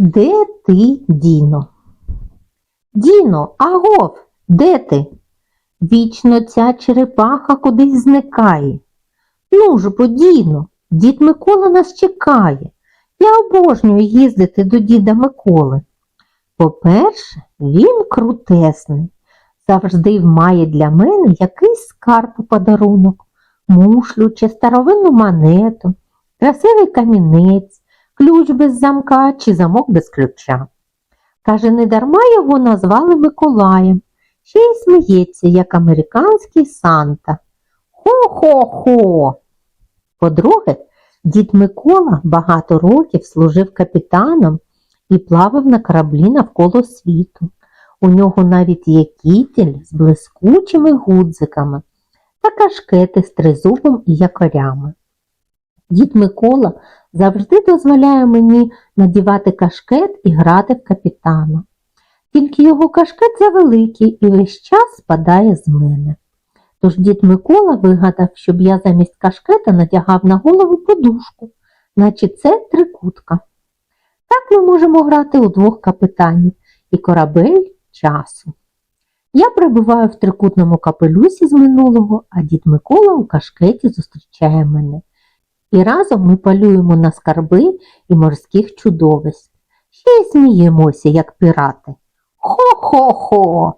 Де ти, Діно? Діно, агов, де ти? Вічно ця черепаха кудись зникає. Ну ж бо, Діно, дід Микола нас чекає. Я обожнюю їздити до діда Миколи. По-перше, він крутесний. Завжди має для мене якийсь скарб у подарунок, мушлю чи старовинну монету, красивий камінець, ключ без замка чи замок без ключа. Каже, не дарма його назвали Миколаєм, ще й сміється, як американський Санта. Хо-хо-хо. По-друге, дід Микола багато років служив капітаном і плавав на кораблі навколо світу. У нього навіть є кітель з блискучими гудзиками та кашкети з тризубом і якорями. Дід Микола завжди дозволяє мені надівати кашкет і грати в капітана. Тільки його кашкет завеликий і весь час спадає з мене. Тож дід Микола вигадав, щоб я замість кашкета надягав на голову подушку, наче це трикутка. Так ми можемо грати у двох капітанів і корабель часу. Я перебуваю в трикутному капелюсі з минулого, а дід Микола у кашкеті зустрічає мене. І разом ми полюємо на скарби і морських чудовиськ. Ще й сміємося, як пірати. Хо-хо-хо.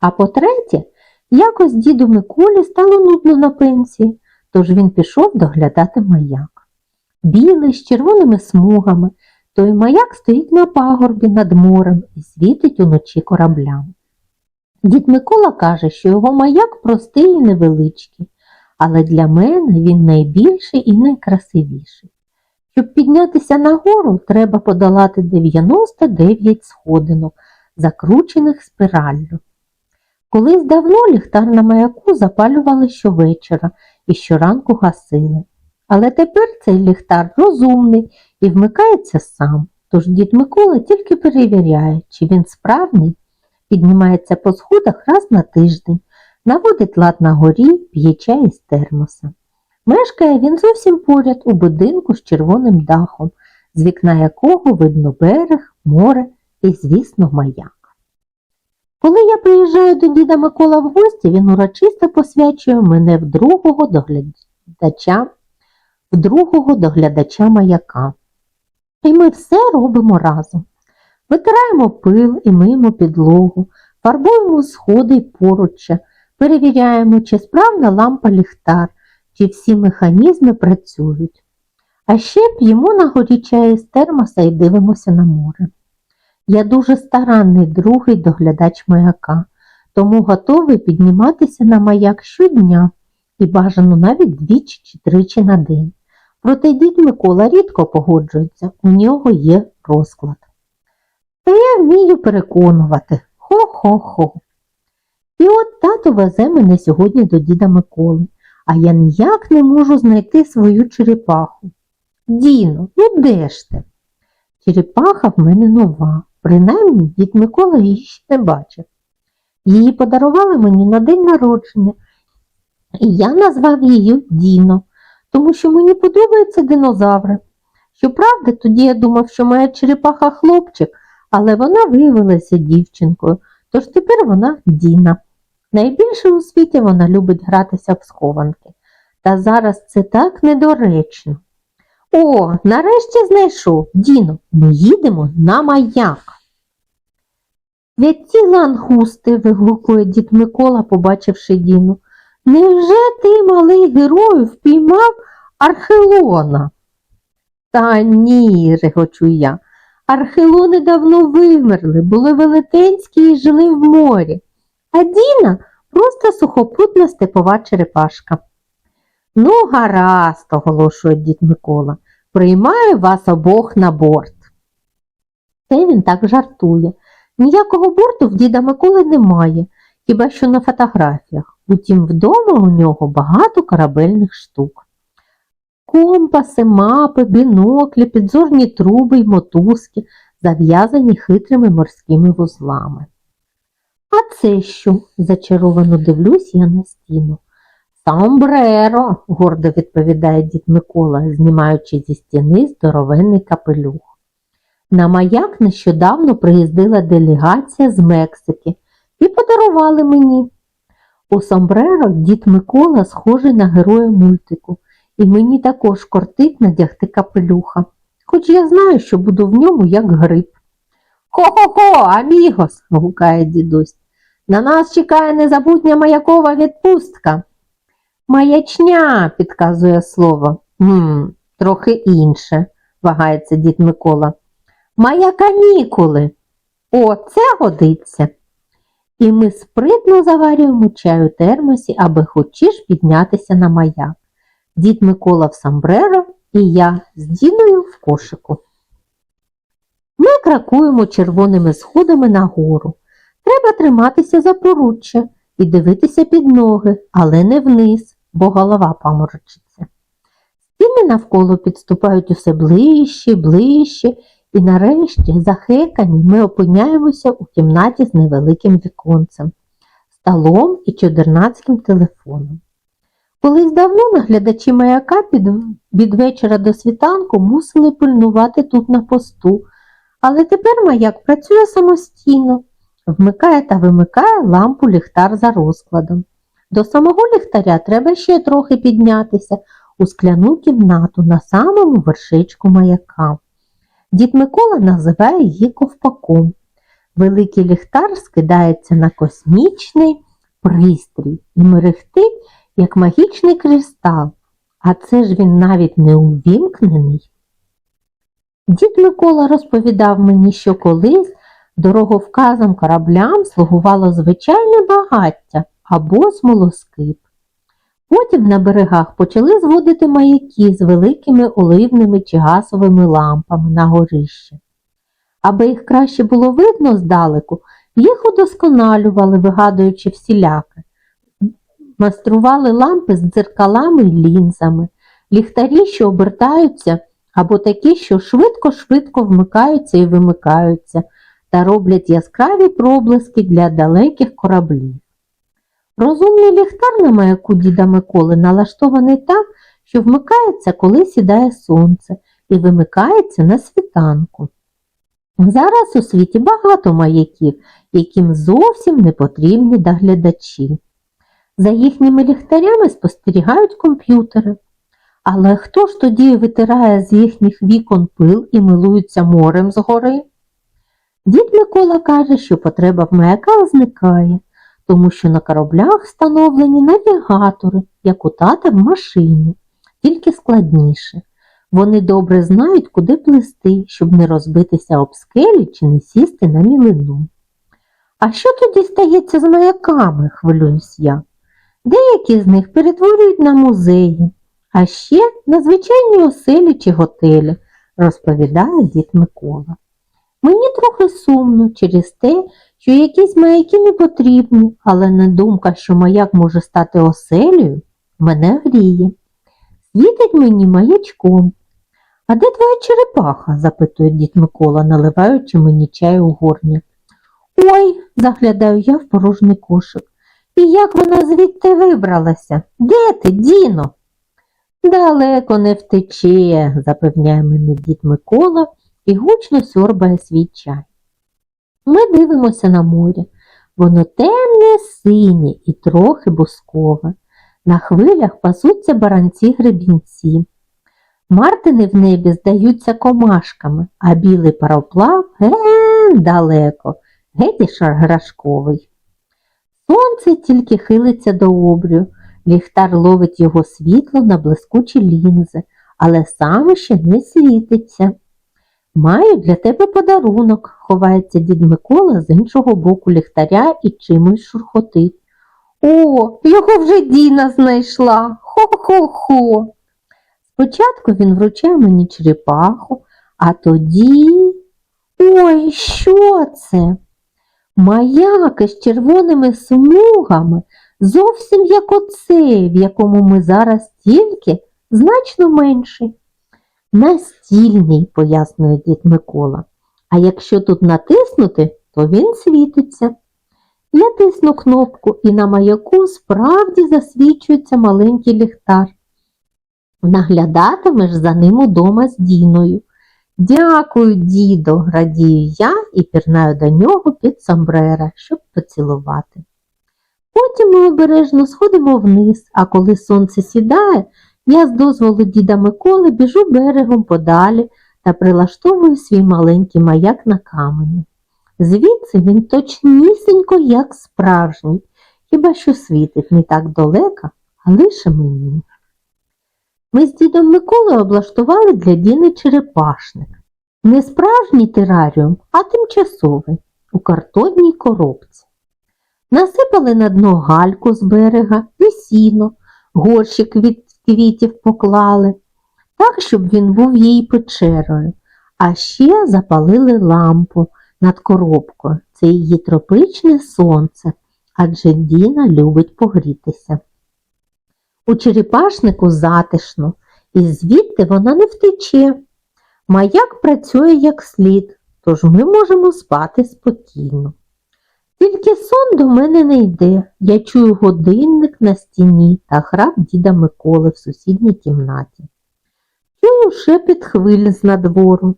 А по-третє, якось діду Миколі стало нудно на пенсії, тож він пішов доглядати маяк. Білий з червоними смугами, той маяк стоїть на пагорбі над морем і світить уночі кораблям. Дід Микола каже, що його маяк простий і невеличкий, але для мене він найбільший і найкрасивіший. Щоб піднятися нагору, треба подолати 99 сходинок, закручених спіраллю. Колись давно ліхтар на маяку запалювали щовечора і щоранку гасили. Але тепер цей ліхтар розумний і вмикається сам, тож дід Микола тільки перевіряє, чи він справний, піднімається по сходах раз на тиждень, наводить лад на горі, п'є чай із термоса. Мешкає він зовсім поряд у будинку з червоним дахом, з вікна якого видно берег, море і, звісно, маяк. Коли я приїжджаю до діда Микола в гості, він урочисто посвячує мене в другого доглядача, в другого доглядача маяка. І ми все робимо разом. Витираємо пил і миємо підлогу, фарбуємо сходи й поруччя, перевіряємо, чи справна лампа ліхтар, чи всі механізми працюють. А ще п'ємо на горі чай з термоса і дивимося на море. Я дуже старанний другий доглядач маяка, тому готовий підніматися на маяк щодня і бажано навіть двічі чи тричі на день. Проте дід Микола рідко погоджується, у нього є розклад. Та я вмію переконувати. Хо-хо-хо. І от тато везе мене сьогодні до діда Миколи, а я ніяк не можу знайти свою черепаху. Діно, ну де ж ти? Черепаха в мене нова, принаймні дід Микола її ще не бачив. Її подарували мені на день народження, і я назвав її Діно, тому що мені подобаються динозаври. Щоправда, тоді я думав, що моя черепаха хлопчик, але вона виявилася дівчинкою, тож тепер вона Діна. Найбільше у світі вона любить гратися в схованки. Та зараз це так недоречно. О, нарешті знайшов. Діно, ми їдемо на маяк. Святі лангусти, вигукує дід Микола, побачивши Діну. Невже ти, малий герой, впіймав Архелона? Та ні, регочу я. Архелони давно вимерли, були велетенські і жили в морі. А Діна просто сухопутна степова черепашка. Ну, гаразд, оголошує дід Микола, приймаю вас обох на борт. Це він так жартує. Ніякого борту в діда Миколи немає, хіба що на фотографіях. Утім, вдома у нього багато корабельних штук. Компаси, мапи, біноклі, підзорні труби й мотузки, зав'язані хитрими морськими вузлами. А це що? зачаровано дивлюсь я на стіну. Самбреро, гордо відповідає дід Микола, знімаючи зі стіни здоровенний капелюх. На маяк нещодавно приїздила делегація з Мексики і подарували мені. У сомбреро дід Микола схожий на героя мультику, і мені також кортить надягти капелюха, хоч я знаю, що буду в ньому як гриб. Хо-хо-хо, амігос, гукає дідусь. На нас чекає незабутня маякова відпустка. Маячня, підказує слово. «Гм, трохи інше, вагається дід Микола. Моя канікули. О, це годиться. І ми спритно заварюємо чай у термосі, аби хочеш піднятися на маяк. Дід Микола в самбреро і я з Діною в кошику. Ми кракуємо червоними сходами нагору. Треба триматися за поруччя і дивитися під ноги, але не вниз, бо голова паморочиться. Стіни навколо підступають усе ближче, ближче, і нарешті, захекані, ми опиняємося у кімнаті з невеликим віконцем, столом і чудернацьким телефоном. Колись давно наглядачі маяка під, від вечора до світанку мусили пильнувати тут на посту, але тепер маяк працює самостійно, вмикає та вимикає лампу ліхтар за розкладом. До самого ліхтаря треба ще трохи піднятися у скляну кімнату на самому вершечку маяка. Дід Микола називає її ковпаком. Великий ліхтар скидається на космічний пристрій і мерехтить, як магічний кристал, а це ж він навіть не увімкнений. Дід Микола розповідав мені, що колись дороговказом кораблям слугувало звичайне багаття або смолоскип. Потім на берегах почали зводити маяки з великими оливними чи газовими лампами на горищі. Аби їх краще було видно здалеку, їх удосконалювали, вигадуючи всіляке. Майстрували лампи з дзеркалами й лінзами, ліхтарі, що обертаються, або такі, що швидко-швидко вмикаються і вимикаються, та роблять яскраві проблиски для далеких кораблів. Розумний ліхтар на маяку діда Миколи налаштований так, що вмикається, коли сідає сонце, і вимикається на світанку. Зараз у світі багато маяків, яким зовсім не потрібні доглядачі. За їхніми ліхтарями спостерігають комп'ютери. Але хто ж тоді витирає з їхніх вікон пил і милується морем згори? Дід Микола каже, що потреба в маяках зникає тому що на кораблях встановлені навігатори, як у тата в машині, тільки складніше. Вони добре знають, куди плисти, щоб не розбитися об скелі чи не сісти на мілину. А що тоді стається з маяками, хвилююсь я. Деякі з них перетворюють на музеї, а ще на звичайні оселі чи готелі, розповідає дід Микола. Мені трохи сумно через те, що якісь маяки не потрібні, але не думка, що маяк може стати оселею, мене гріє. Світить мені маячком. А де твоя черепаха? запитує дід Микола, наливаючи мені чай у горня. Ой, заглядаю я в порожній кошик. І як вона звідти вибралася? Де ти, Діно? Далеко не втече, запевняє мене дід Микола і гучно сьорбає свій чай. Ми дивимося на море. Воно темне, синє і трохи бускове. На хвилях пасуться баранці гребінці. Мартини в небі здаються комашками, а білий пароплав ген далеко, геть грашковий. Сонце тільки хилиться до обрію, ліхтар ловить його світло на блискучі лінзи, але саме ще не світиться. Маю для тебе подарунок, ховається дід Микола з іншого боку ліхтаря і чимось шурхотить. О, його вже Діна знайшла. Хо-хо-хо. Спочатку він вручає мені черепаху, а тоді. Ой, що це? Маяк із червоними смугами, зовсім як оцей, в якому ми зараз тільки значно менший. Настільний, пояснює дід Микола. А якщо тут натиснути, то він світиться. Я тисну кнопку і на маяку справді засвічується маленький ліхтар. Наглядатимеш за ним удома з Діною. Дякую, дідо, радію я і пірнаю до нього під сомбрера, щоб поцілувати. Потім ми обережно сходимо вниз, а коли сонце сідає, я з дозволу діда Миколи біжу берегом подалі та прилаштовую свій маленький маяк на камені. Звідси він точнісінько, як справжній, хіба що світить не так далеко, а лише мені. Ми з дідом Миколою облаштували для Діни черепашник. Не справжній тераріум, а тимчасовий у картонній коробці. Насипали на дно гальку з берега і сіно, горщик від квітів поклали, так, щоб він був її печерою, а ще запалили лампу над коробкою. Це її тропичне сонце, адже Діна любить погрітися. У черепашнику затишно, і звідти вона не втече. Маяк працює як слід, тож ми можемо спати спокійно. Тільки сон до мене не йде. Я чую годинник на стіні та храп діда Миколи в сусідній кімнаті. Чую шепіт хвиль з надвору.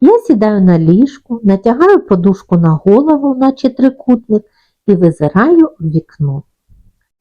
Я сідаю на ліжку, натягаю подушку на голову, наче трикутник, і визираю у вікно.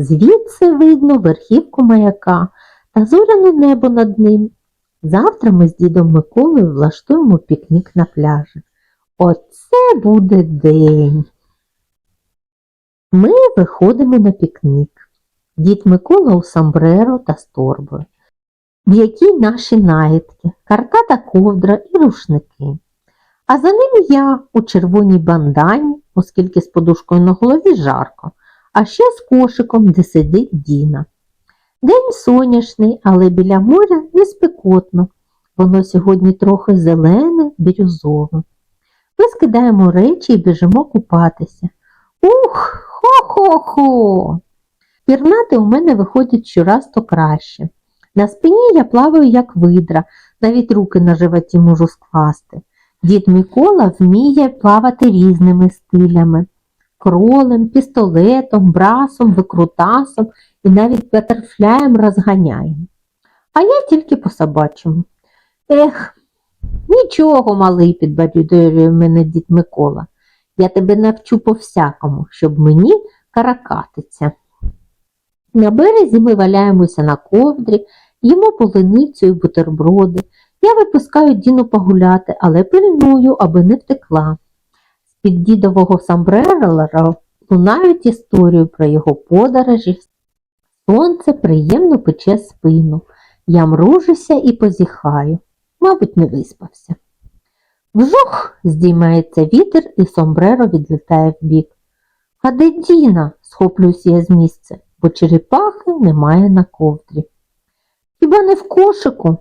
Звідси видно верхівку маяка та зоряне небо над ним. Завтра ми з дідом Миколою влаштуємо пікнік на пляжі. Оце буде день. Ми виходимо на пікнік. Дід Микола у самбреро та з торбою, в якій наші наїдки, карта та ковдра і рушники. А за ним я у червоній бандані, оскільки з подушкою на голові жарко, а ще з кошиком, де сидить Діна. День сонячний, але біля моря не спекотно. Воно сьогодні трохи зелене, бірюзове. Ми скидаємо речі і біжимо купатися. Ух, хо-хо-хо! Пірнати у мене виходить щораз то краще. На спині я плаваю, як видра, навіть руки на животі можу скласти. Дід Микола вміє плавати різними стилями кролем, пістолетом, брасом, викрутасом і навіть петерфляєм розганяємо. А я тільки по собачому. Ех, нічого, малий, підбадьорює мене дід Микола. Я тебе навчу по всякому, щоб мені каракатиться. На березі ми валяємося на ковдрі, їмо полиницю і бутерброди. Я випускаю Діну погуляти, але пильную, аби не втекла. З-під дідового самбрера лунають історію про його подорожі. Сонце приємно пече спину. Я мружуся і позіхаю. Мабуть, не виспався. Вжух! здіймається вітер, і сомбреро відлітає вбік. А де Діна? схоплююсь я з місця, бо черепахи немає на ковдрі. Хіба не в кошику?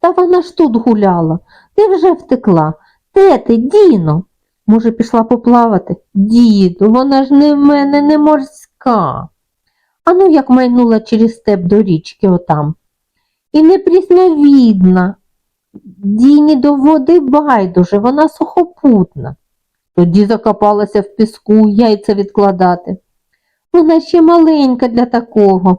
Та вона ж тут гуляла. Ти вже втекла. Де ти, Діно? Може, пішла поплавати? Діду, вона ж не в мене не морська. Ану, як майнула через степ до річки отам. І не прісновідна. Діні до води байдуже, вона сухопутна. Тоді закопалася в піску яйця відкладати. Вона ще маленька для такого.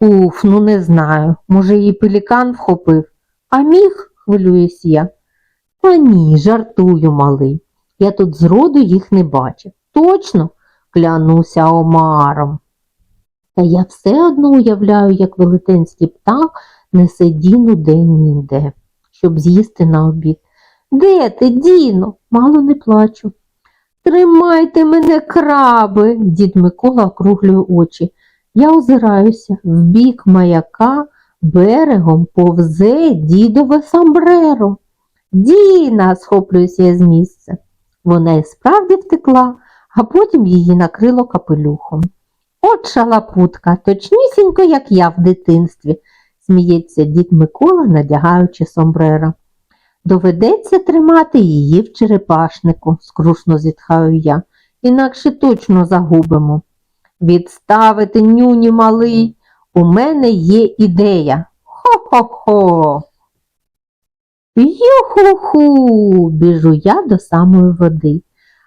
Уф, ну не знаю. Може, її пелікан вхопив. А міг, хвилююсь я. Та ні, жартую, малий. Я тут зроду їх не бачив. Точно, клянуся омаром. Та я все одно уявляю, як велетенський птах несе Діну день-ніде, щоб з'їсти на обід. Де ти, Діно? Мало не плачу. Тримайте мене, краби, дід Микола округлює очі. Я озираюся, в бік маяка берегом повзе дідове самбреро. Діна, схоплююся я з місця. Вона і справді втекла, а потім її накрило капелюхом. От шалапутка, точнісінько, як я в дитинстві, сміється дід Микола, надягаючи сомбрера. Доведеться тримати її в черепашнику, скрушно зітхаю я, інакше точно загубимо. Відставити нюні малий, у мене є ідея. Хо-хо-хо. Юху-ху, біжу я до самої води,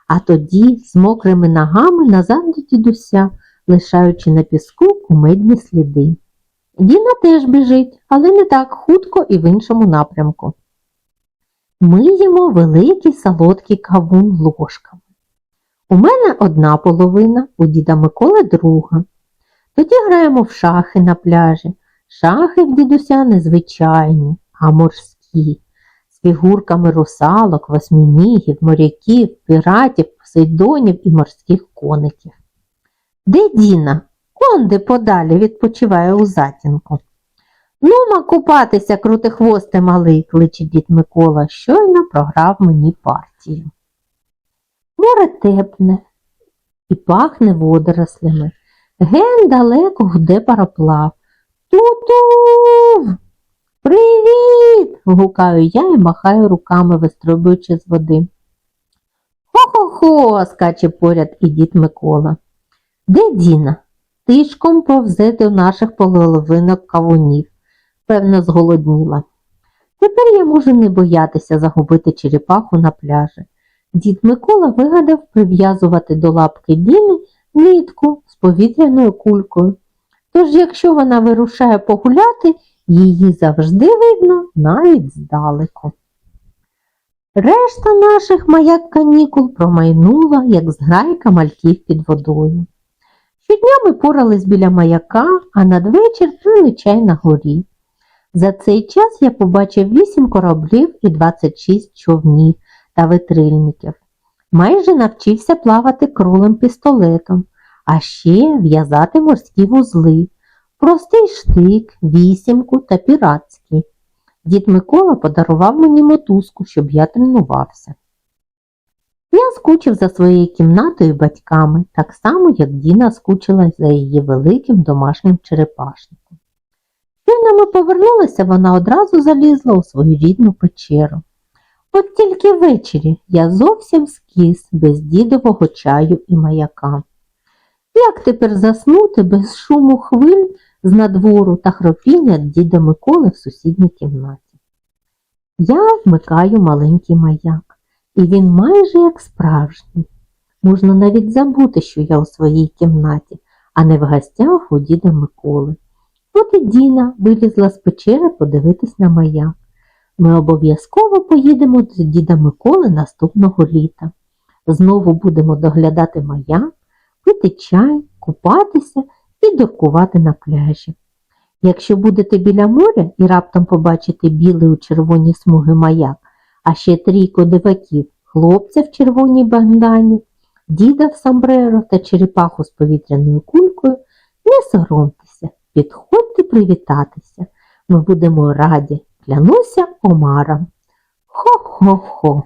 а тоді з мокрими ногами назад до дідуся, лишаючи на піску кумедні сліди. Діна теж біжить, але не так хутко і в іншому напрямку. Ми їмо великий солодкий кавун ложками. У мене одна половина, у діда Миколи друга. Тоді граємо в шахи на пляжі. Шахи в дідуся не звичайні, а морські, фігурками русалок, восьминігів, моряків, піратів, посейдонів і морських коників. Де Діна? Он подалі відпочиває у затінку. Нума купатися, крутихвосте малий, кличе дід Микола, щойно програв мені партію. Море тепне і пахне водорослями. Ген далеко гуде пароплав. Ту-ту! Привіт! гукаю я і махаю руками, вистрибуючи з води. Хо-хо-хо, скаче поряд і дід Микола. Де Діна? Тишком повзе до наших половинок кавунів. Певно, зголодніла. Тепер я можу не боятися загубити черепаху на пляжі. Дід Микола вигадав прив'язувати до лапки Діни нитку з повітряною кулькою. Тож, якщо вона вирушає погуляти, її завжди видно навіть здалеку. Решта наших маяк канікул промайнула, як зграйка мальків під водою. Щодня ми порались біля маяка, а надвечір пили чай на горі. За цей час я побачив вісім кораблів і 26 човнів та витрильників. Майже навчився плавати кролем пістолетом, а ще в'язати морські вузли, простий штик, вісімку та піратський. Дід Микола подарував мені мотузку, щоб я тренувався. Я скучив за своєю кімнатою батьками, так само, як Діна скучила за її великим домашнім черепашником. Щойно ми повернулися, вона одразу залізла у свою рідну печеру. От тільки ввечері я зовсім скіс без дідового чаю і маяка. Як тепер заснути без шуму хвиль з надвору та хропіння діда Миколи в сусідній кімнаті? Я вмикаю маленький маяк, і він майже як справжній. Можна навіть забути, що я у своїй кімнаті, а не в гостях у діда Миколи. От і Діна вилізла з печери подивитись на маяк. Ми обов'язково поїдемо до діда Миколи наступного літа. Знову будемо доглядати маяк, пити чай, купатися і дуркувати на пляжі. Якщо будете біля моря і раптом побачите білий у червоній смуги маяк, а ще трійко диваків, хлопця в червоній бандані, діда в самбреро та черепаху з повітряною кулькою, не соромтеся, підходьте привітатися. Ми будемо раді, клянуся омарам. Хо-хо-хо.